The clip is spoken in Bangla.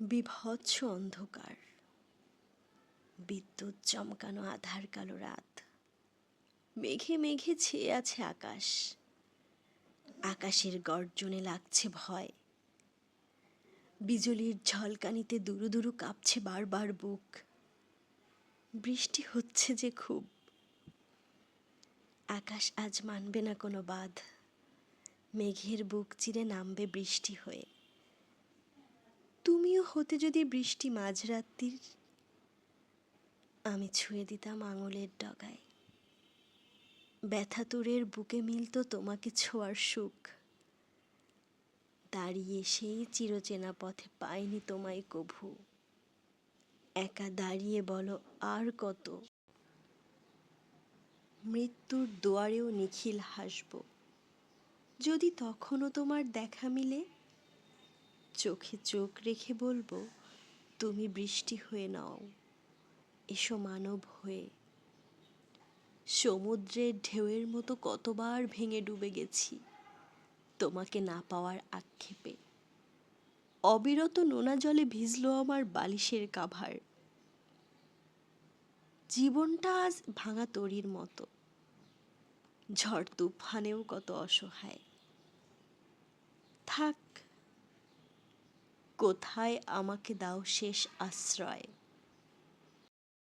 বিভৎস অন্ধকার। বিদ্যুৎ চমকানো আধার কালো রাত। মেঘে মেঘে ছেয়ে আছে আকাশ। আকাশের গর্জনে লাগছে ভয়। বিজলির ঝলকানিতে দুরু দুরু কাঁপছে বারবার বুক। বৃষ্টি হচ্ছে যে খুব। আকাশ আজ মানবে না কোনো বাঁধ। মেঘের বুক চিরে নামবে বৃষ্টি হয়ে। তুমিও হতে যদি বৃষ্টি মাঝরাত্রির, আমি ছুঁয়ে দিতাম আঙুলের ডগায়। ব্যথা তোরের বুকে মিলতো তোমাকে ছোঁয়ার সুখ। দাঁড়িয়ে সেই চিরচেনা পথে পাইনি তোমায় কভু। একা দাঁড়িয়ে বলো আর কত। মৃত্যুর দুয়ারেও নিখিল হাসব। যদি তখনও তোমার দেখা মিলে চোখে চোখ রেখে বলব, তুমি বৃষ্টি হয়ে নাও, এসো মানব হয়ে। সমুদ্রের ঢেউয়ের মতো কতবার ভেঙে ডুবে গেছি, তোমাকে না পাওয়ার আক্ষেপে। অবিরত নোনা জলে ভিজলো আমার বালিশের কাভার। জীবনটা আজ ভাঙা তরির মতো। ঝড় তুফানেও কত অসহায়। থাক কোথায় আমাকে দাও শেষ আশ্রয়?